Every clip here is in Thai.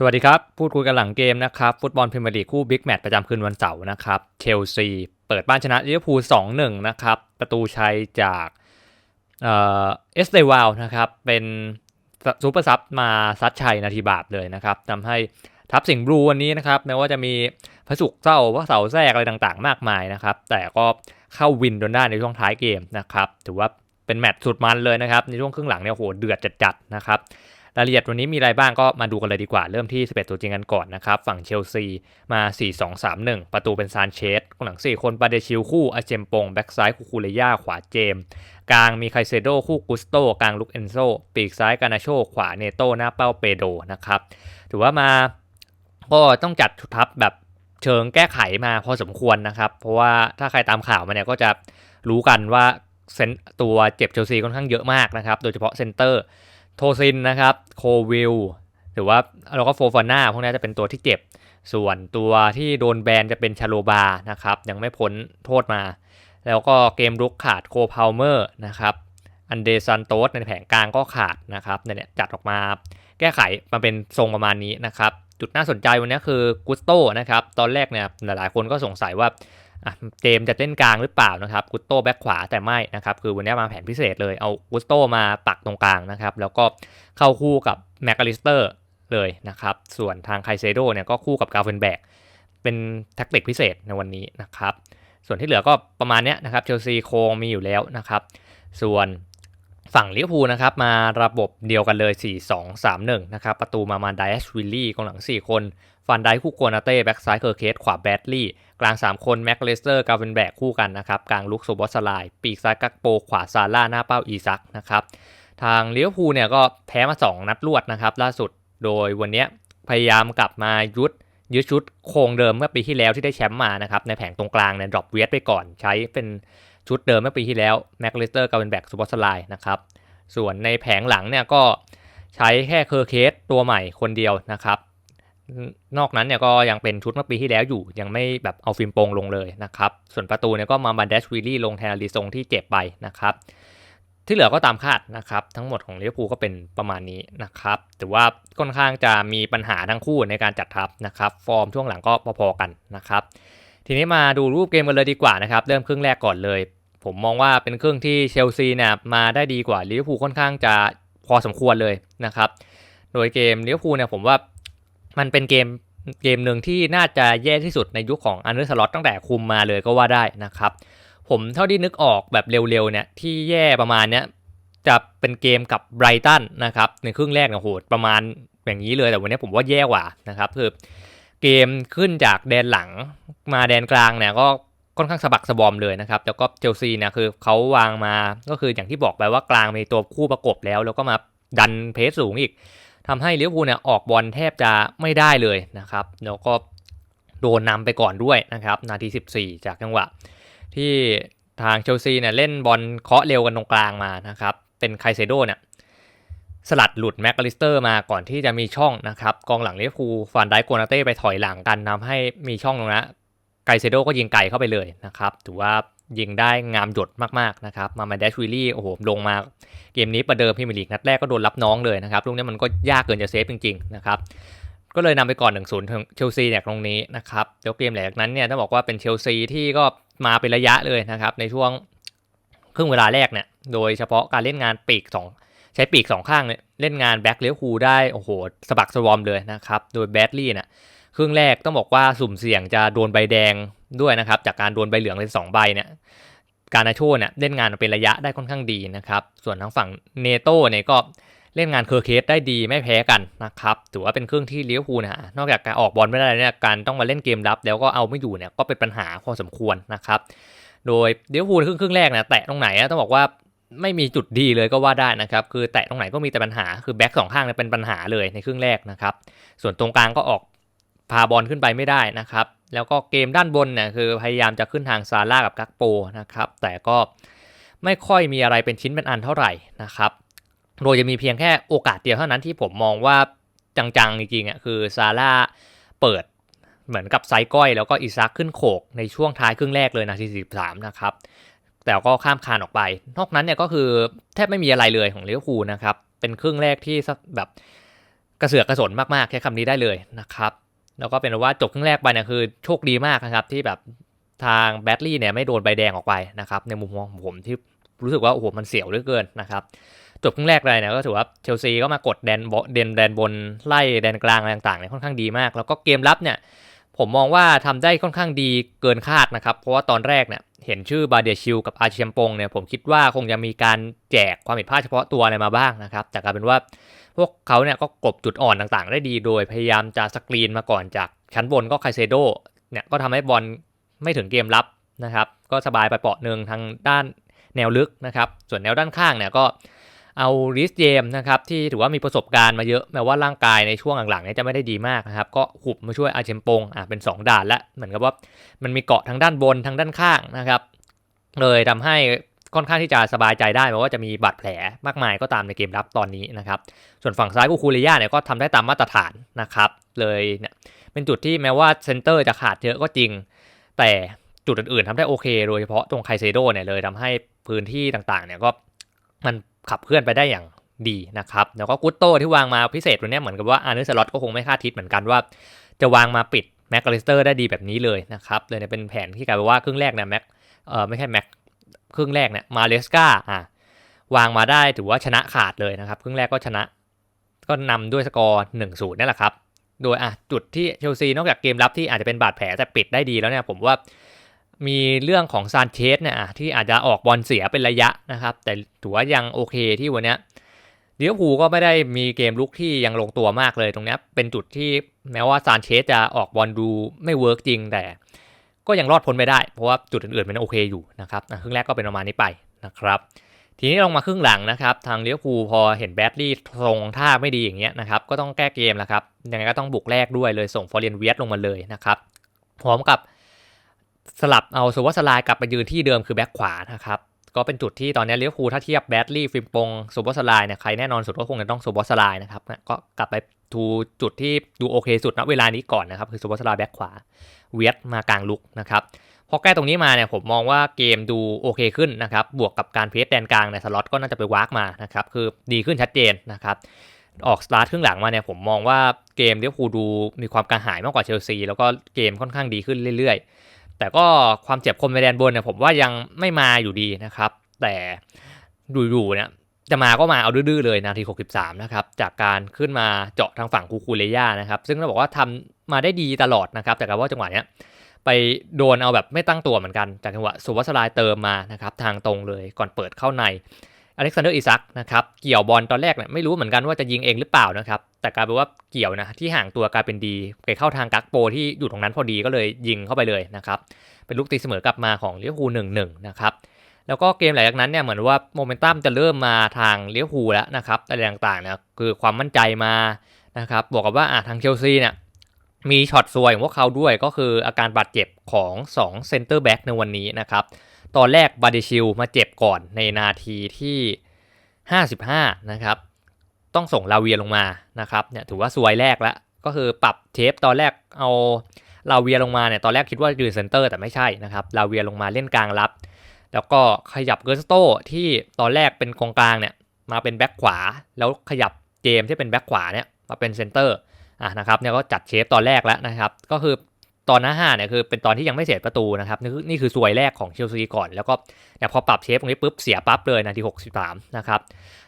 สวัสดีครับ พูดคุยกันหลังเกมนะครับ ฟุตบอลพรีเมียร์ลีกคู่บิ๊กแมตช์ประจำคืนวันเสาร์นะครับเชลซีเปิดบ้านชนะลิเวอร์พูล2-1 นะครับ ประตูชัยจากเอสเดวาลนะครับ เป็นซูเปอร์ซับมาซัดชัยนาทีบาปเลยนะครับทำให้ทัพสิงห์บลูวันนี้นะครับแม้ว่าจะมีพระสุกเศร้าพระเสาแทรกอะไรต่างๆ มากมายนะครับ แต่ก็เข้าวินจนได้ในช่วงท้ายเกมนะครับถือว่าเป็นแมตช์สุดมันเลยนะครับ ในช่วงครึ่งหลังเนี่ยโหเดือดจัดๆนะครับ รายละเอียดวันนี้มีอะไรบ้างก็มาดูกันเลยดีกว่า เริ่มที่ 11 ตัวจริงกันก่อนนะครับ ฝั่งเชลซีมา 4-2-3-1 ประตูเป็นซานเชสหลัง 4 คนปาเดชิลคู่อาเจมปง แบ็กซ้ายคูคูเลย่าขวาเจม กลางมีไคเซโดคู่กุสโตกลางลุกเอนโซ ปีกซ้ายกานาโช ขวาเนโตหน้าเป้าเปโดนะครับถือว่ามาก็ต้องจัดทัพแบบเชิงแก้ไขมาพอสมควรนะครับ เพราะว่าถ้าใครตามข่าวมาเนี่ยก็จะรู้กันว่าเซนตัวเจ็บเชลซีค่อนข้างเยอะมากนะครับ โดยเฉพาะเซนเตอร์ โทซินนะครับโควิลหรือว่าเราก็โฟฟาน่าพวกนี้จะเป็นตัวที่เจ็บ ส่วนตัวที่โดนแบนจะเป็นชาโลบานะครับยังไม่พ้นโทษมา แล้วก็เกมรุกขาดโคพาวเมอร์นะครับอันเดซันโตสในแผงกลางก็ขาดนะครับเนี่ยจัดออกมาแก้ไขมาเป็นทรงประมาณนี้นะครับจุดน่าสนใจวันนี้คือกุสโตนะครับตอนแรกเนี่ยหลายๆคนก็สงสัยว่า เจมจะเล่นกลางหรือเปล่านะครับกุสโต้แบ็คขวาแต่ไม่นะครับคือวันนี้มาแผนพิเศษเลยเอากุสโต้มาปักตรงกลางนะครับแล้วก็เข้าคู่กับแมคคาลิสเตอร์เลยนะครับส่วนทางไคเซโดเนี่ยก็คู่กับกาเฟนแบกเป็นแท็กติกพิเศษในวันนี้นะครับส่วนที่เหลือก็ประมาณนี้นะครับเชลซีโคงมีอยู่แล้วนะครับส่วนฝั่งลิเวอร์พูลนะครับมาระบบเดียวกันเลย 4-2-3-1นะครับประตูมามาไดชวิลลี่กองหลัง 4 คน ฟันไดคู่โกนาเต้แบ็กซ้ายเคอร์เคสขวาแบดลี่ กลาง 3 คน แม็กเลสเตอร์กาเวนแบกคู่กันนะครับ กลางลุกโซบอสลาย ปีกซ้ายกักโป ขวาซาร่าหน้าเป้าอีซักนะครับ ทางลิเวพูเนี่ยก็แพ้มา 2 นัดรวดนะครับ ล่าสุดโดยวันนี้พยายามกลับมายุดยึดชุดโครงเดิมเมื่อปีที่แล้วที่ได้แชมป์มานะครับ ในแผงตรงกลางเนี่ยดรอปเวทไปก่อน ใช้เป็นชุดเดิมเมื่อปีที่แล้วแม็กเลสเตอร์กาเวนแบกซูบอสลายนะครับส่วนในแผงหลังเนี่ยก็ใช้แค่เคอร์เคสตัวใหม่คนเดียวนะครับ นอกนั้นเนี่ยก็ยังเป็นชุดเมื่อปีที่แล้วอยู่ ยังไม่แบบเอาฟิล์มโปงลงเลยนะครับ ส่วนประตูเนี่ยก็มาบันเดชวิลลี่ลงแทนอาริซงที่เจ็บไปนะครับ ที่เหลือก็ตามคาดนะครับ ทั้งหมดของลิเวอร์พูลก็เป็นประมาณนี้นะครับถือว่าค่อนข้างจะมีปัญหาทั้งคู่ในการจัดทัพนะครับ ฟอร์มช่วงหลังก็พอๆกันนะครับ ทีนี้มาดูรูปเกมกันเลยดีกว่านะครับ เริ่มครึ่งแรกก่อนเลย ผมมองว่าเป็นครึ่งที่เชลซีเนี่ยมาได้ดีกว่าลิเวอร์พูลค่อนข้างจะพอสมควรเลยนะครับ โดยเกมลิเวอร์พูลเนี่ยผมว่า มันเป็นเกมเกมหนึ่งที่น่าจะแย่ที่สุดในยุคขของอันเดอร์สล็อตตั้งแต่คุมมาเลยก็ว่าได้นะครับ ผมเท่าที่นึกออกแบบเร็วๆเนี่ยที่แย่ประมาณเนี้ยจะเป็นเกมกับไบรตันนะครับในครึ่งแรกเนี่ยโหดประมาณอย่างนี้เลยแต่วันนี้ผมว่าแย่กว่านะครับคือเกมขึ้นจากแดนหลังมาแดนกลางเนี่ยก็ค่อนข้างสะบักสะบอมเลยนะครับแล้วก็เชลซีเนี่ยคือเขาวางมาก็คืออย่างที่บอกไปว่ากลางมีตัวคู่ประกบแล้ว แล้วก็มาดันเพสสูงอีก ทำให้ลิเวอร์พูลเนี่ยออกบอลแทบจะไม่ได้เลยนะครับแล้วก็โดนนำไปก่อนด้วยนะครับ นาที 14 จากจังหวะ ที่ทางเชลซีเนี่ยเล่นบอลเคาะเร็วกันตรงกลางมานะครับ เป็นไคเซโดเนี่ยสลัดหลุดแม็กกาลิสเตอร์มาก่อนที่จะมีช่องนะครับ กองหลังลิเวอร์พูลฟานไดโกนาเต้ไปถอยหลังกันทำให้มีช่องตรงนั้นไกเซโดก็ยิงไกลเข้าไปเลยนะครับถือว่า ยิงได้งามหยดมากๆนะครับมามาเดชวิลลี่โอ้โหลงมาเกมนี้ประเดิมพิมลีกนัดแรกก็โดนรับน้องเลยนะครับลูกนี้มันก็ยากเกินจะเซฟจริงๆนะครับก็เลยนำไปก่อน1นศูนย์เชลซีเนี่ยตรงนี้นะครับเดี๋ยวเกมหลังจากนั้นเนี่ยต้องบอกว่าเป็นเชลซีที่ก็มาเป็นระยะเลยนะครับในช่วงครึ่งเวลาแรกเนี่ยโดยเฉพาะการเล่นงานปีก 2 ใช้ปีก 2 ข้างเนี่ยเล่นงานแบ็กเลี้ยวคูได้โอ้โหสะบักสะบอมเลยนะครับโดยแบดลี่เนี่ย ครึ่งแรกต้องบอกว่าสุ่มเสี่ยงจะโดนใบแดงด้วยนะครับ จากการโดนใบเหลืองเลยสองใบเนี่ยการนาโชเนี่ยเล่นงานเป็นระยะได้ค่อนข้างดีนะครับ ส่วนทางฝั่งเนโต้เนี่ยก็เล่นงานเคอร์เคสได้ดีไม่แพ้กันนะครับถือว่าเป็นเครื่องที่เลี้ยวพูนะนอกจากการออกบอลไม่ได้เนี่ยการต้องมาเล่นเกมรับ แล้วก็เอาไม่อยู่เนี่ยก็เป็นปัญหาพอสมควรนะครับ โดยเลี้ยวพูครึ่งครึ่งแรกเนี่ยแตะตรงไหนต้องบอกว่าไม่มีจุดดีเลยก็ว่าได้นะครับ คือแตะตรงไหนก็มีแต่ปัญหาคือแบ็กสองข้างเนี่ยเป็นปัญหาเลยในครึ่งแรกนะครับ ส่วนตรงกลางก็ออก พาบอลขึ้นไปไม่ได้นะครับ แล้วก็เกมด้านบนเนี่ยคือพยายามจะขึ้นทางซาร่ากับกักโปนะครับแต่ก็ไม่ค่อยมีอะไรเป็นชิ้นเป็นอันเท่าไหร่นะครับโดยจะมีเพียงแค่โอกาสเดียวเท่านั้นที่ผมมองว่าจังๆจริงๆอะคือซาร่าเปิดเหมือนกับไซก้อยแล้วก็อิซักขึ้นโขกในช่วงท้ายครึ่งแรกเลยนาที43 นะครับ แต่ก็ข้ามคานออกไป นอกนั้นเนี่ยก็คือแทบไม่มีอะไรเลยของลิเวอร์พูลนะครับ เป็นครึ่งแรกที่แบบกระเสือกกระสนมากๆ แค่คำนี้ได้เลยนะครับ แล้วก็เป็นว่าจบครึ่งแรกไปเนี่ยคือโชคดีมากนะครับ ที่แบบทางแบตลี่เนี่ยไม่โดนใบแดงออกไปนะครับ ในมุมมองผมที่รู้สึกว่าโอ้โหมันเสียวเหลือเกินนะครับจบครึ่งแรกเลยเนี่ยก็ถือว่าเชลซีก็มากดแดนบเดนแดนบนไล่แดนกลางอะไรต่างๆเนี่ยค่อนข้างดีมาก แล้วก็เกมรับเนี่ยผมมองว่าทำได้ค่อนข้างดีเกินคาดนะครับ เพราะว่าตอนแรกเนี่ยเห็นชื่อบาเดียชิลกับอาเชียมปงเนี่ยผมคิดว่าคงจะมีการแจกความผิดพลาดเฉพาะตัวอะไรมาบ้างนะครับ แต่กลายเป็นว่า พวกเขาเนี่ยก็กลบจุดอ่อนต่างๆ ได้ดีโดยพยายามจะสกรีนมาก่อนจากชั้นบนก็ไคเซโดเนี่ยก็ทำให้บอลไม่ถึงเกมรับนะครับ ก็สบายไปเปาะหนึ่งทางด้านแนวลึกนะครับ ส่วนแนวด้านข้างเนี่ยก็เอาริสเจมนะครับที่ถือว่ามีประสบการณ์มาเยอะแม้ว่าร่างกายในช่วงหลังๆนี่ยจะไม่ได้ดีมากนะครับ ก็หุบมาช่วยอาเชมปงอะเป็น 2 ด่านละเหมือนกับว่ามันมีเกาะทางด้านบนทางด้านข้างนะครับ เลยทำให้ ค่อนข้างที่จะสบายใจได้แม้ว่าจะมีบาดแผลมากมายก็ตามในเกมรับตอนนี้นะครับ ส่วนฝั่งซ้ายกูคูเรียเนี่ยก็ทำได้ตามมาตรฐานนะครับ เลยเนี่ยเป็นจุดที่แม้ว่าเซนเตอร์จะขาดเยอะก็จริง แต่จุดอื่นๆทำได้โอเค โดยเฉพาะตรงไคเซโดเนี่ยเลยทำให้พื้นที่ต่างๆเนี่ยก็มันขับเคลื่อนไปได้อย่างดีนะครับ แล้วก็กุตโต้ที่วางมาพิเศษตัวนี้เหมือนกับว่าอาร์เนสลอตก็คงไม่คาดคิดเหมือนกันว่า จะวางมาปิดแม็กกาลิสเตอร์ได้ดีแบบนี้เลยนะครับเลยเนี่ยเป็นแผนที่กลายเป็นว่าครึ่งแรกเนี่ยแม็กเออไม่ใช่แม็ก ครึ่งแรกเนี่ยมาเลสกาอะวางมาได้ถือว่าชนะขาดเลยนะครับ ครึ่งแรกก็ชนะ ก็นำด้วยสกอร์1นศูนย์นั่แหละครับ โดยอะจุดที่เชลซีนอกจากเกมรับที่อาจจะเป็นบาดแผลแต่ปิดได้ดีแล้วเนี่ยผมว่ามีเรื่องของซานเชสเนี่ยที่อาจจะออกบอลเสียเป็นระยะนะครับ แต่ถือว่ายังโอเคที่วันเนี้ยเดียวพูก็ไม่ได้มีเกมลุกที่ยังลงตัวมากเลยตรงนี้เป็นจุดที่แม้ว่าซานเชสจะออกบอลดูไม่เวิร์กจริงแต่ ก็ยังรอดพ้นไปได้ เพราะว่าจุดอื่นๆมันโอเคอยู่นะครับครึ่งแรกก็เป็นประมาณนี้ไปนะครับทีนี้ลงมาครึ่งหลังนะครับ ทางเลี้ยวภูพอเห็นแบดลี่ทรงท่าไม่ดีอย่างเงี้ยนะครับก็ต้องแก้เกมแล้วครับยังไงก็ต้องบุกแรกด้วยเลยส่งฟอร์เรียนเวียลงมาเลยนะครับพร้อมกับสลับเอาโซวัสลายกลับไปยืนที่เดิมคือแบ็คขวานะครับก็เป็นจุดที่ตอนนี้เลี้ยวภูถ้าเทียบแบดลี่ฟิมปงโซวัสลายเนี่ยใครแน่นอนสุดก็คงจะต้องโซวัสลายนะครับก็กลับไป ทูจุดที่ดูโอเคสุดณเวลานี้ก่อนนะครับคือโซวัสลาแบ็คขวาเวียดมากลางลุกนะครับพอแก้ตรงนี้มาเนี่ยผมมองว่าเกมดูโอเคขึ้นนะครับบวกกับการเพสแดนกลางในสล็อตก็น่าจะไปวากมานะครับคือดีขึ้นชัดเจนนะครับออกสตาร์ทครึ่งหลังมาเนี่ยผมมองว่าเกมเลี้ยวภูดูมีความกระหายมากกว่าเชลซีแล้วก็เกมค่อนข้างดีขึ้นเรื่อยๆ แต่ก็ความเจ็บคมในแดนบนเนี่ยผมว่ายังไม่มาอยู่ดีนะครับแต่ดูๆเนี่ย จะมาก็มาเอาดื้อๆเลยนาที 63 นะครับ จากการขึ้นมาเจาะทางฝั่งคูคูเลย่านะครับ ซึ่งเราบอกว่าทำมาได้ดีตลอดนะครับ แต่การว่าจังหวะเนี้ยไปโดนเอาแบบไม่ตั้งตัวเหมือนกัน จากจังหวะสุวัสลายเติมมานะครับ ทางตรงเลยก่อนเปิดเข้าในอเล็กซานเดอร์อิซักนะครับ เกี่ยวบอลตอนแรกเนี่ยไม่รู้เหมือนกันว่าจะยิงเองหรือเปล่านะครับ แต่กลายเป็นว่าเกี่ยวนะที่ห่างตัวกลายเป็นดีไปเข้าทางกักโปที่อยู่ตรงนั้นพอดีก็เลยยิงเข้าไปเลยนะครับ เป็นลูกตีเสมอกลับมาของเลี้ยวภูหนึ่งหนึ่งนะครับ แล้วก็เกมหลังจากนั้นเนี่ยเหมือนว่าโมเมนตัมจะเริ่มมาทางเลี้ยวภูแล้วนะครับอะไรต่างๆเนี่ยคือความมั่นใจมานะครับบอกกับว่าอะทางเชลซีเนี่ยมีช็อตซวยของพวกเขาด้วยก็คืออาการบาดเจ็บของ2เซนเตอร์แบ็กในวันนี้นะครับ ตอนแรกบาเดชิลมาเจ็บก่อนในนาทีที่ 55 นะครับ ต้องส่งลาเวียลงมานะครับเนี่ยถือว่าซวยแรกแล้ว ก็คือปรับเทปตอนแรกเอาลาเวียลงมาเนี่ยตอนแรกคิดว่ายืนเซนเตอร์แต่ไม่ใช่นะครับลาเวียลงมาเล่นกลางรับ แล้วก็ขยับเกิร์สโตที่ตอนแรกเป็นกองกลางเนี่ยมาเป็นแบ็คขวา แล้วขยับเจมที่เป็นแบ็คขวาเนี่ยมาเป็นเซนเตอร์อะนะครับเนี่ยก็จัดเชฟตอนแรกแล้วนะครับ ก็คือตอนหน้าห้าเนี่ยคือเป็นตอนที่ยังไม่เสียประตูนะครับนี่คือนี่คือสวยแรกของเชลซีก่อน แล้วก็เนี่ยพอปรับเชฟตรงนี้ปุ๊บเสียปั๊บเลยนาที 63 นะครับ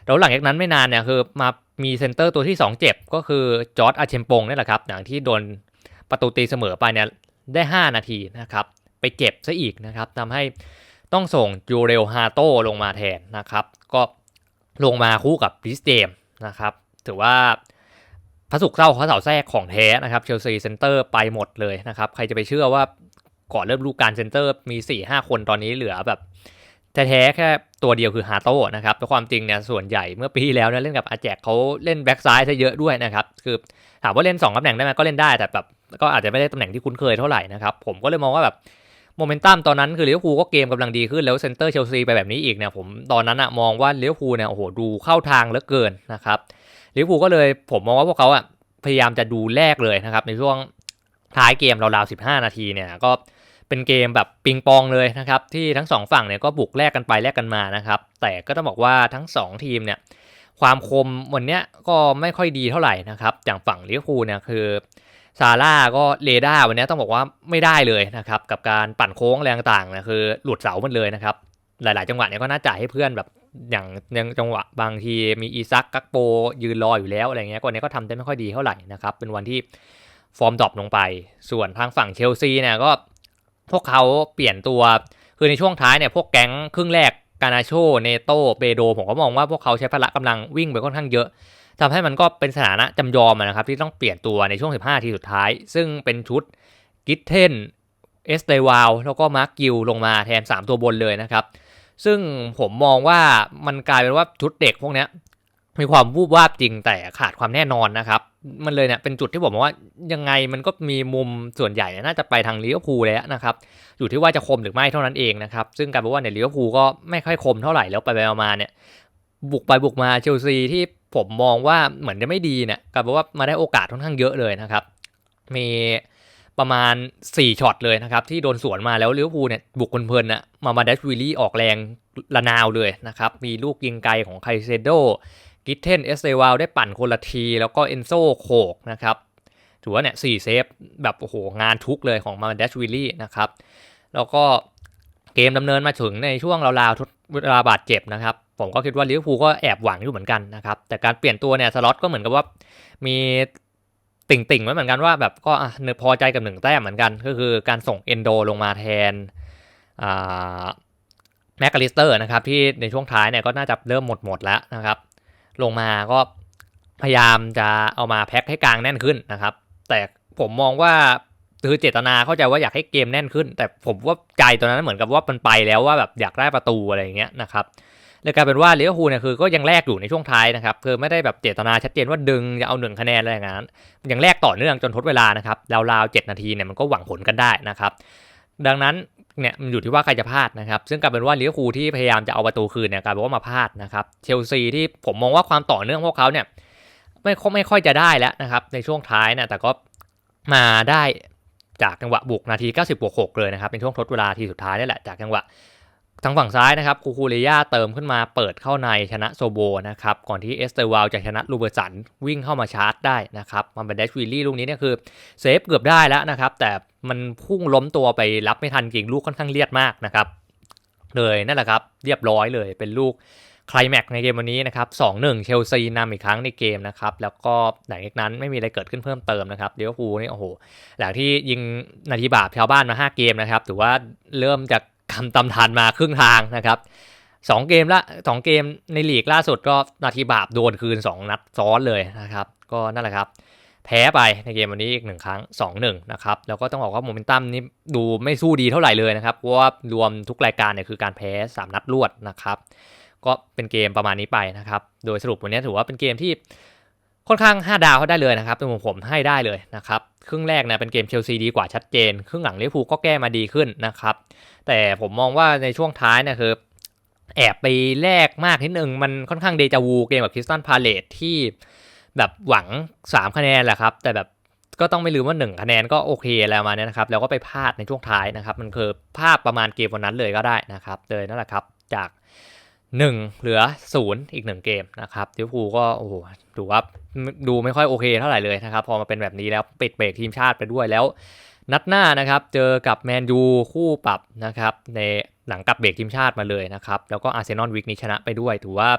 แล้วหลังจากนั้นไม่นานเนี่ยคือมามีเซนเตอร์ตัวที่ 2 เจ็บ ก็คือจอร์ดอาเชมปงนี่แหละครับอย่างที่โดนประตูตีเสมอไปเนี่ยได้ 5 นาทีนะครับไปเจ็บซะอีกนะครับทำให้ ต้องส่งจูเรลฮาโตลงมาแทนนะครับ ก็ลงมาคู่กับริสเจมนะครับ ถือว่าพระสุกเศร้าเขาเสาแทรกของแท้นะครับเชลซีเซนเตอร์ไปหมดเลยนะครับ ใครจะไปเชื่อว่าก่อนเริ่มฤดูกาลเซนเตอร์มี4ี่ห้าคนตอนนี้เหลือแบบแท้ๆแค่ตัวเดียวคือฮาโต้นะครับแต่ความจริงเนี่ยส่วนใหญ่เมื่อปีแล้วเนี่ยเล่นกับอาแจกเขาเล่นแบ็กซ้ายซะเยอะด้วยนะครับ คือถามว่าเล่น2ตำแหน่งได้ไหมก็เล่นได้แต่แบบก็อาจจะไม่ได้ตำแหน่งที่คุ้นเคยเท่าไหร่นะครับ ผมก็เลยมองว่าแบบ โมเมนตัมตอนนั้นคือเลี้ยวภูก็เกมกำลังดีขึ้นแล้วเซนเตอร์เชลซีไปแบบนี้อีกเนี่ยผมตอนนั้นอะมองว่าเลี้ยวภูเนี่ยโอ้โหดูเข้าทางเหลือเกินนะครับเลี้ยวภูก็เลยผมมองว่าพวกเขาอะพยายามจะดูแรกเลยนะครับในช่วงท้ายเกมราวๆ15 นาทีเนี่ยก็เป็นเกมแบบปิงปองเลยนะครับที่ทั้ง2ฝั่งเนี่ยก็บุกแลกกันไปแลกกันมานะครับแต่ก็ต้องบอกว่าทั้ง 2 ทีมเนี่ยความคมวันเนี้ยก็ไม่ค่อยดีเท่าไหร่นะครับอย่างฝั่งเลิเวอร์พูเนี่ยคือ ซาร่าก็เรดาร์วันนี้ต้องบอกว่าไม่ได้เลยนะครับ กับการปั่นโค้งแรงต่างนะคือหลุดเสามันเลยนะครับ หลาย ๆ จังหวะเนี่ยก็น่าจ่ายให้เพื่อนแบบอย่างอย่างจังหวะบางทีมีอีซักกักโปยืนรออยู่แล้วอะไรเงี้ยก่อนนี้ก็ทำได้ไม่ค่อยดีเท่าไหร่นะครับเป็นวันที่ฟอร์มดรอปลงไป ส่วนทางฝั่งเชลซีเนี่ยก็พวกเขาเปลี่ยนตัวคือในช่วงท้ายเนี่ยพวกแก๊งครึ่งแรกกานาโชเนโตเบโดผมก็มองว่าพวกเขาใช้พละกำลังวิ่งไปค่อนข้างเยอะ ทำให้มันก็เป็นสถานะจำยอมนะครับที่ต้องเปลี่ยนตัวในช่วง 15 ทีสุดท้าย ซึ่งเป็นชุดกิทเทนเอสเดวาลแล้วก็มาร์กิลลงมาแทน 3 ตัวบนเลยนะครับ ซึ่งผมมองว่ามันกลายเป็นว่าชุดเด็กพวกนี้มีความวูบวาบจริงแต่ขาดความแน่นอนนะครับ มันเลยเนี่ยเป็นจุดที่ผมว่ายังไงมันก็มีมุมส่วนใหญ่น่าจะไปทางลิเวอร์พูลแล้วนะครับ อยู่ที่ว่าจะคมหรือไม่เท่านั้นเองนะครับ ซึ่งกายเป็นว่าในลิเวอร์พูลก็ไม่ค่อยคมเท่าไหร่แล้วไปไปมาเนี่ยบุกไปบุกมาเชลซีที่ ผมมองว่าเหมือนจะไม่ดีเนี่ยกลายเป็นว่ามาได้โอกาสค่อนข้างเยอะเลยนะครับ มีประมาณ 4ช็อตเลยนะครับที่โดนสวนมาแล้วลิเวอร์พูลเนี่ยบุกเพลินๆนะมามาเดชวิลลี่ออกแรงละนาวเลยนะครับมีลูกยิงไกลของไคเซโดกิทเทนเอสเซวาลได้ปั่นคนละที แล้วก็เอนโซโคกนะครับถือว่าเนี่ยสี่เซฟแบบโอ้โหงานทุกเลยของมาเดชวิลลี่นะครับแล้วก็เกมดำเนินมาถึงในช่วงราวๆเวลาบาดเจ็บนะครับ ผมก็คิดว่าลิเวอร์พูลก็แอบหวังอยู่เหมือนกันนะครับ แต่การเปลี่ยนตัวเนี่ยสล็อตก็เหมือนกับว่ามีติ่งๆไว้เหมือนกันว่าแบบก็พอใจกับหนึ่งแต้มเหมือนกัน ก็คือการส่งเอนโดลงมาแทนแมคคาลิสเตอร์นะครับที่ในช่วงท้ายเนี่ยก็น่าจะเริ่มหมดหมดแล้วนะครับ ลงมาก็พยายามจะเอามาแพ็คให้กลางแน่นขึ้นนะครับ แต่ผมมองว่าคือเจตนาเข้าใจว่าอยากให้เกมแน่นขึ้น แต่ผมว่าใจตอนนั้นเหมือนกับว่ามันไปแล้วว่าแบบอยากได้ประตูอะไรอย่างเงี้ยนะครับ เลยกลายเป็นว่าลิเวอร์พูลเนี่ยคือก็ยังแลกอยู่ในช่วงท้ายนะครับคือไม่ได้แบบเจตนาชัดเจนว่าดึงจะเอาหนึ่งคะแนนอะไรอย่างนั้นยังแลกต่อเนื่องจนทดเวลานะครับราวๆเจ็ดนาทีเนี่ยมันก็หวังผลกันได้นะครับดังนั้นเนี่ยมันอยู่ที่ว่าใครจะพลาดนะครับซึ่งกลายเป็นว่าลิเวอร์พูลที่พยายามจะเอาประตูคืนเนี่ยกลายเป็นว่ามาพลาดนะครับเชลซีที่ผมมองว่าความต่อเนื่องพวกเขาเนี่ยไม่ไม่ค่อยจะได้แล้วนะครับในช่วงท้ายเนี่ยแต่ก็มาได้จากจังหวะบุกนาที 90บวก6เลยนะครับในช่วงทดเวลาทีสุดท้ายนี่แหละจากจังหวะ ทางฝั่งซ้ายนะครับคูคูเรย่าเติมขึ้นมาเปิดเข้าในชนะโซโบนะครับก่อนที่เอสเตอร์วาลจะชนะลูเบอร์สันวิ่งเข้ามาชาร์จได้นะครับมันเป็นเดชวิลลี่ลูกนี้เนี่ยคือเซฟเกือบได้แล้วนะครับแต่มันพุ่งล้มตัวไปรับไม่ทันจริงลูกค่อนข้างเลียดมากนะครับเลยนั่นแหละครับเรียบร้อยเลยเป็นลูกไคลแม็กในเกมวันนี้นะครับสองหนึ่งเชลซีนำอีกครั้งในเกมนะครับแล้วก็หลังจากนั้นไม่มีอะไรเกิดขึ้นเพิ่มเติมนะครับเดี๋ยวฟูนี่โอ้โหหลังที่ยิงนาทีบาปชาวบ้านมา 5 เกมนะครับถือว่าเริ่มจาก คำตำทันมาครึ่งทางนะครับสองเกมละสองเกมในลีกล่าสุดก็นาทีบาปโดนคืน 2 นัดซ้อนเลยนะครับ ก็นั่นแหละครับ แพ้ไปในเกมวันนี้อีกหนึ่งครั้ง 2-1 นะครับ แล้วก็ต้องบอกว่าโมเมนตัมนี้ดูไม่สู้ดีเท่าไหร่เลยนะครับ เพราะว่ารวมทุกรายการเนี่ยคือการแพ้ 3 นัดรวดนะครับ ก็เป็นเกมประมาณนี้ไปนะครับ โดยสรุปวันนี้ถือว่าเป็นเกมที่ ค่อนข้าง 5 ดาวเขาได้เลยนะครับตัวผมให้ได้เลยนะครับครึ่งแรกเนี่ยเป็นเกมเชลซีดีกว่าชัดเจน ครึ่งหลังลิเวอร์พูลก็แก้มาดีขึ้นนะครับ แต่ผมมองว่าในช่วงท้ายนี่ยคือแอบไปแลกมากนิดนึง มันค่อนข้างเดจาวูเกมแบบคริสตันพาเลตที่แบบหวัง 3 คะแนนแหละครับ แต่แบบก็ต้องไม่ลืมว่า 1 คะแนนก็โอเคแล้วมาเนี่ยนะครับ แล้วก็ไปพลาดในช่วงท้ายนะครับ มันคือภาพประมาณเกมวันนั้นเลยก็ได้นะครับเลยนั่นแหละครับ จาก 1 เหลือ 0 อีก 1 เกมนะครับลิเวอร์พูลก็โอ้โหดูว่าดูไม่ค่อยโอเคเท่าไหร่เลยนะครับ พอมาเป็นแบบนี้แล้วปิดเบรกทีมชาติไปด้วยแล้ว นัดหน้านะครับเจอกับแมนยูคู่ปรับนะครับในหลังกับเบรกทีมชาติมาเลยนะครับ แล้วก็อาร์เซนอลวิกนี้ชนะไปด้วยถือว่า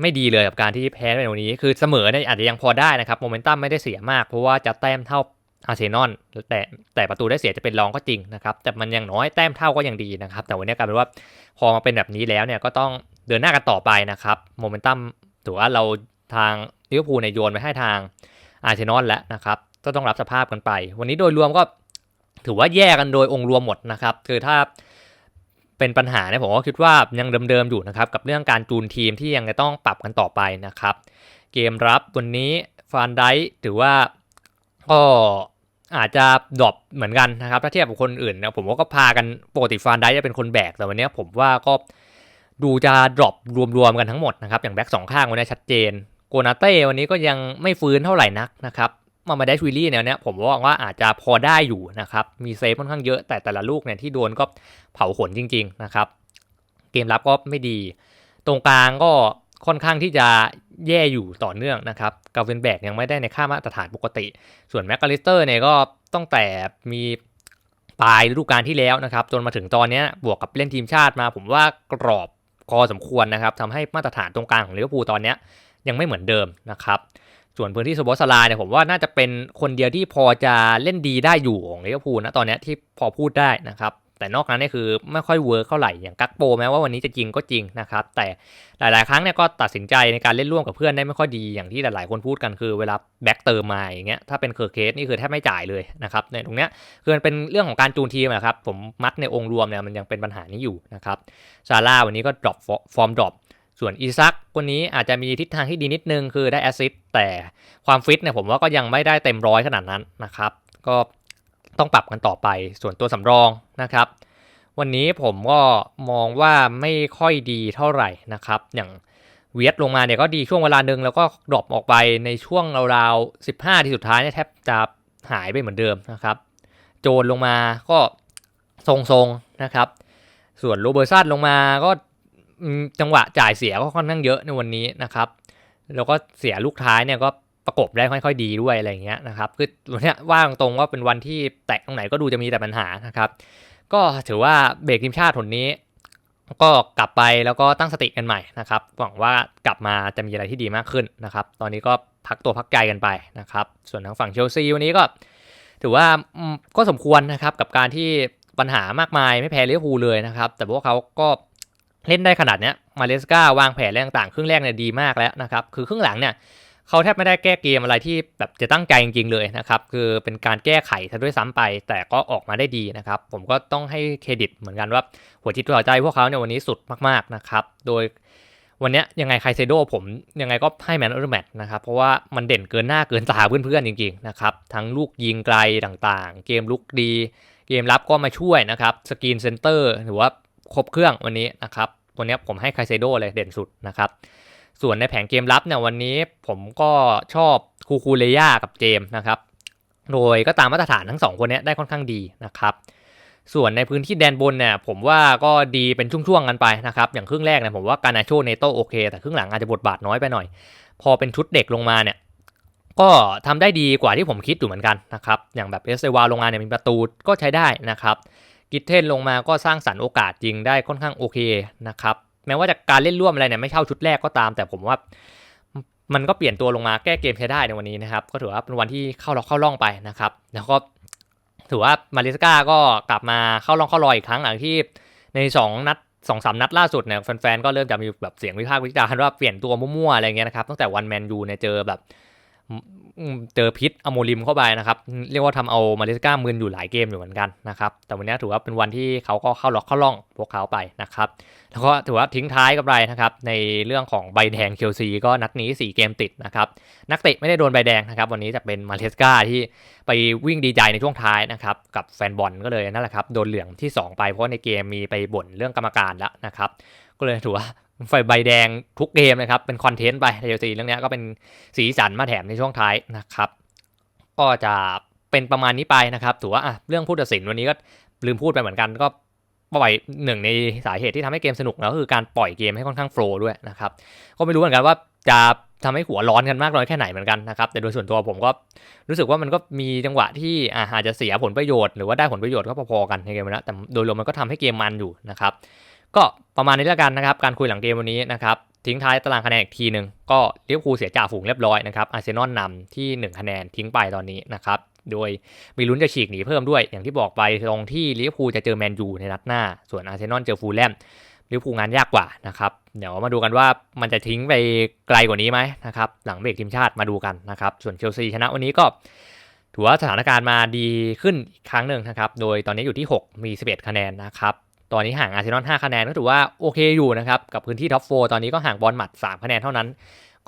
ไม่ดีเลยกับการที่แพ้ในวันนี้ คือเสมอเนี่ยอาจจะยังพอได้นะครับโมเมนตัมไม่ได้เสียมาก เพราะว่าจะแต้มเท่า อาร์เซนอลแต่แต่ประตูได้เสียจะเป็นรองก็จริงนะครับ แต่มันยังน้อยแต้มเท่าก็ยังดีนะครับ แต่วันนี้กลายเป็นว่าพอมาเป็นแบบนี้แล้วเนี่ยก็ต้องเดินหน้ากันต่อไปนะครับโมเมนตัมถือว่าเราทางลิเวอร์พูลในโยนไปให้ทางอาร์เซนอลแล้วนะครับก็ต้องรับสภาพกันไป วันนี้โดยรวมก็ถือว่าแย่กันโดยองค์รวมหมดนะครับ คือถ้าเป็นปัญหาเนี่ยผมก็คิดว่ายังเดิมๆอยู่นะครับ กับเรื่องการจูนทีมที่ยังจะต้องปรับกันต่อไปนะครับ เกมรับวันนี้ฟานไดถือว่าก็ อาจจะดรอปเหมือนกันนะครับ ถ้าเทียบกับคนอื่นนะผมว่าก็พากันปกติฟานได้จะเป็นคนแบกแต่วันนี้ผมว่าก็ดูจะดรอปรวมๆกันทั้งหมดนะครับ อย่างแบ็กสองข้างวันนี้ชัดเจน โกนาเต้วันนี้ก็ยังไม่ฟื้นเท่าไหร่นักนะครับมามาเดชวิลลี่เนี่ยผมว่าว่าอาจจะพอได้อยู่นะครับ มีเซฟค่อนข้างเยอะแต่แต่ละลูกเนี่ยที่โดนก็เผาขนจริง ๆนะครับ เกมรับก็ไม่ดี ตรงกลางก็ค่อนข้างที่จะ แย่อยู่ต่อเนื่องนะครับกาเวนแบกยังไม่ได้ในค่ามาตรฐานปกติ ส่วนแมคคาลิสเตอร์เนี่ยก็ต้องแต่มีปลายฤดูกาลที่แล้วนะครับ จนมาถึงตอนนี้บวกกับเล่นทีมชาติมา ผมว่ากรอบพอสมควรนะครับทำให้มาตรฐานตรงกลางของลิเวอร์พูลตอนนี้ยังไม่เหมือนเดิมนะครับ ส่วนพื้นที่สโบสลาเนี่ยผมว่าน่าจะเป็นคนเดียวที่พอจะเล่นดีได้อยู่ของลิเวอร์พูลนะตอนนี้ที่พอพูดได้นะครับ แต่นอกนั้นนี่คือไม่ค่อยเวิร์กเท่าไหร่อย่างกักโปแม้ว่าวันนี้จะจริงก็จริงนะครับแต่หลาย ๆ ครั้งเนี่ยก็ตัดสินใจในการเล่นร่วมกับเพื่อนได้ไม่ค่อยดีอย่างที่หลาย ๆ คนพูดกันคือเวลาแบ็กเติมมาอย่างเงี้ยถ้าเป็นเคอร์เคสนี่คือแทบไม่จ่ายเลยนะครับในตรงเนี้ยคือมันเป็นเรื่องของการจูนทีมนะครับผมมัดในองค์รวมเนี่ยมันยังเป็นปัญหานี้อยู่นะครับซาร่าวันนี้ก็ดรอปฟอร์มดรอปส่วนอีซักวันนี้อาจจะมีทิศทางที่ดีนิดนึงคือได้แอซิสแต่ความฟิตเนี่ยผมว่าก็ยังไม่ได้เต็มร้อยขนาดนั้นนะครับก็ ต้องปรับกันต่อไปส่วนตัวสำรองนะครับ วันนี้ผมก็มองว่าไม่ค่อยดีเท่าไหร่นะครับ อย่างเวียดลงมาเนี่ยก็ดีช่วงเวลาหนึ่งแล้วก็ดรอปออกไปในช่วงราวๆ15 ที่สุดท้ายเนี่ยแทบจะหายไปเหมือนเดิมนะครับ โจนลงมาก็ทรงๆนะครับ ส่วนโรเบอร์ซันลงมาก็จังหวะจ่ายเสียก็ค่อนข้างเยอะในวันนี้นะครับ แล้วก็เสียลูกท้ายเนี่ยก็ ประกบได้ค่อยๆดีด้วยอะไรเงี้ยนะครับคือวันนี้ว่าตรงๆว่าเป็นวันที่แตกตรงไหนก็ดูจะมีแต่ปัญหานะครับ ก็ถือว่าเบรกทีมชาติผลนี้ ก็กลับไปแล้วก็ตั้งสติกันใหม่นะครับหวังว่ากลับมาจะมีอะไรที่ดีมากขึ้นนะครับ ตอนนี้ก็พักตัวพักใจกันไปนะครับ ส่วนทางฝั่งเชลซีวันนี้ก็ ถือว่าก็สมควรนะครับกับการที่ปัญหามากมายไม่แพ้ลิเวอร์พูลเลยนะครับ แต่พวกเขาก็เล่นได้ขนาดเนี้ยมาเลสกาวางแผนอะไรต่างๆครึ่งแรกเนี่ยดีมากแล้วนะครับ คือครึ่งหลังเนี่ย เขาแทบไม่ได้แก้เกมอะไรที่แบบจะตั้งใจจริงๆเลยนะครับ คือเป็นการแก้ไขซะด้วยซ้ำไป แต่ก็ออกมาได้ดีนะครับ ผมก็ต้องให้เครดิตเหมือนกันว่า หัวจิตหัวใจพวกเขาเนี่ยวันนี้สุดมากๆนะครับ โดยวันนี้ยังไงไคเซโดผมยังไงก็ให้แมนออร์แมทนะครับ เพราะว่ามันเด่นเกินหน้าเกินตาเพื่อนๆจริงๆนะครับ ทั้งลูกยิงไกลต่างๆ เกมลุกดี เกมรับก็มาช่วยนะครับสกรีนเซนเตอร์หรือว่าครบเครื่องวันนี้นะครับวันนี้ผมให้ไคเซโดเลยเด่นสุดนะครับ ส่วนในแผงเกมรับเนี่ยวันนี้ผมก็ชอบคูคูเลย่ากับเจมนะครับ โดยก็ตามมาตรฐานทั้งสองคนนี้ได้ค่อนข้างดีนะครับส่วนในพื้นที่แดนบนเนี่ยผมว่าก็ดีเป็นช่วงๆกันไปนะครับ อย่างครึ่งแรกเนี่ยผมว่าการนาโชเนโตโอเค แต่ครึ่งหลังอาจจะบทบาทน้อยไปหน่อย พอเป็นชุดเด็กลงมาเนี่ยก็ทำได้ดีกว่าที่ผมคิดอยู่เหมือนกันนะครับ อย่างแบบเอสเซวาลงมาเนี่ยมีประตูก็ใช้ได้นะครับ กิทเทนลงมาก็สร้างสรรค์โอกาสจริงได้ค่อนข้างโอเคนะครับ แม้ว่าจะการเล่นร่วมอะไรเนี่ยไม่เข้าชุดแรกก็ตาม แต่ผมว่ามันก็เปลี่ยนตัวลงมาแก้เกมใช้ได้ในวันนี้นะครับ ก็ถือว่าเป็นวันที่เข้าล็อกเข้าล่องไปนะครับ แล้วก็ถือว่ามาริสกาก็กลับมาเข้าล่องเข้ารอยอีกครั้งหลังที่ใน 2 นัดสองสามนัดล่าสุดเนี่ยแฟนๆก็เริ่มจะมีแบบเสียงวิพากษ์วิจารณ์ว่าเปลี่ยนตัวมั่วๆอะไรเงี้ยนะครับตั้งแต่วันแมนยูเนี่ยเจอแบบ เจอพิษอโมลิมเข้าไปนะครับ เรียกว่าทำเอามาเลสกามืนอยู่หลายเกมอยู่เหมือนกันนะครับ แต่วันนี้ถือว่าเป็นวันที่เขาก็เข้าล็อกเข้าล่องพวกเขาไปนะครับ แล้วก็ถือว่าทิ้งท้ายกับไรนะครับ ในเรื่องของใบแดงเชลซีก็นัดนี้ 4 เกมติดนะครับ นักเตะไม่ได้โดนใบแดงนะครับ วันนี้จะเป็นมาเลสกาที่ไปวิ่งดีใจในช่วงท้ายนะครับกับแฟนบอลก็เลยนั่นแหละครับโดนเหลืองที่ 2 ไปเพราะในเกมมีไปบ่นเรื่องกรรมการแล้วนะครับ ก็เลยถือว่า ไฟใบแดงทุกเกมนะครับ เป็นคอนเทนต์ไปเชลซีเรื่องนี้ก็เป็นสีสันมาแถมในช่วงท้ายนะครับ ก็จะเป็นประมาณนี้ไปนะครับถือว่าอะเรื่องผู้ตัดสินวันนี้ก็ลืมพูดไปเหมือนกันก็ปล่อยหนึ่งในสาเหตุที่ทำให้เกมสนุกแล้วคือการปล่อยเกมให้ค่อนข้างโฟล์ด้วยนะครับ ก็ไม่รู้เหมือนกันว่าจะทำให้หัวร้อนกันมากน้อยแค่ไหนเหมือนกันนะครับ แต่โดยส่วนตัวผมก็รู้สึกว่ามันก็มีจังหวะที่อาจจะเสียผลประโยชน์หรือว่าได้ผลประโยชน์ก็พอๆกันในเกมนะแต่โดยรวมมันก็ทำให้เกมมันอยู่นะครับ ก็ประมาณนี้แล้วกันนะครับ การคุยหลังเกมวันนี้นะครับทิ้งท้ายตารางคะแนนอีกทีหนึ่งก็เลี้ยวคูเสียจ่าฝูงเรียบร้อยนะครับอาร์เซนอลนำที่ 1 คะแนนทิ้งไปตอนนี้นะครับโดยมีลุ้นจะฉีกหนีเพิ่มด้วย อย่างที่บอกไปตรงที่ลิเวอร์พูลจะเจอแมนยูในนัดหน้า ส่วนอาร์เซนอลเจอฟูลแลมลิเวอร์พูลงานยากกว่านะครับเดี๋ยวมาดูกันว่ามันจะทิ้งไปไกลกว่านี้ไหมนะครับหลังเบรกทีมชาติมาดูกันนะครับส่วนเชลซีชนะวันนี้ก็ถือว่าสถานการณ์มาดีขึ้นอีกครั้งหนึ่งนะครับ โดยตอนนี้อยู่ที่ 6 มี 11 คะแนนนะครับ ตอนนี้ห่างอาร์เซนอล5คะแนนก็ถือว่าโอเคอยู่นะครับ กับพื้นที่ท็อปโฟตอนนี้ก็ห่างบอลหมัด 3 คะแนนเท่านั้น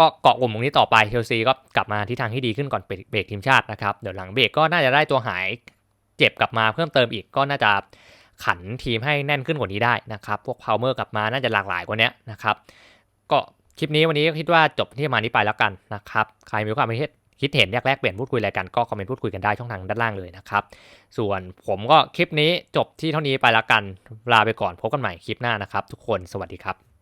ก็เกาะกลุ่มตรงนี้ต่อไปเชลซีก็กลับมาที่ทางที่ดีขึ้นก่อนเบรกทีมชาตินะครับ เดี๋ยวหลังเบรกก็น่าจะได้ตัวหายเจ็บกลับมาเพิ่มเติมอีกก็น่าจะขันทีมให้แน่นขึ้นกว่านี้ได้นะครับ พวกพาวเมอร์กลับมาน่าจะหลากหลายกว่านี้นะครับ ก็คลิปนี้วันนี้ก็คิดว่าจบที่มานี้ไปแล้วกันนะครับ ใครมีความคิด คิดเห็นแยกแลกเปลี่ยนพูดคุยอะไรกันก็คอมเมนต์พูดคุยกันได้ช่องทางด้านล่างเลยนะครับ ส่วนผมก็คลิปนี้จบที่เท่านี้ไปแล้วกันลาไปก่อนพบกันใหม่คลิปหน้านะครับ ทุกคนสวัสดีครับ